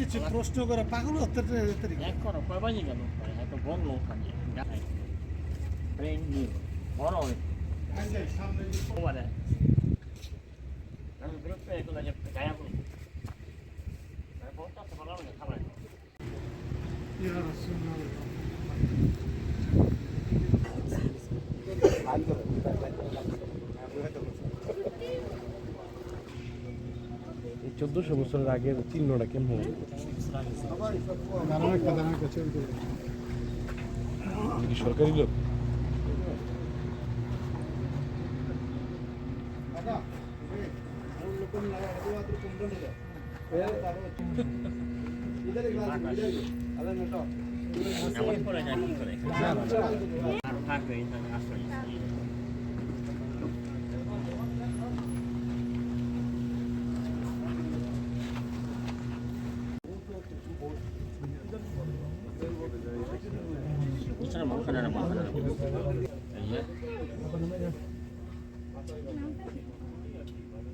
কিছু প্রশ্ন করে পাগল হতে এক করো কয় বাজে গেল? এত লোক আমি। ট্রেন নিয়ে বড় অনেক ওবারে। আমি গ্রুপে এগুলো গায়া করি। বহুত আছে ভালো লাগে খাবার এই চোদ্দশো বছরের আগের চিহ্নটা কেমন সরকারি লোক? এমন করে যায় কি করে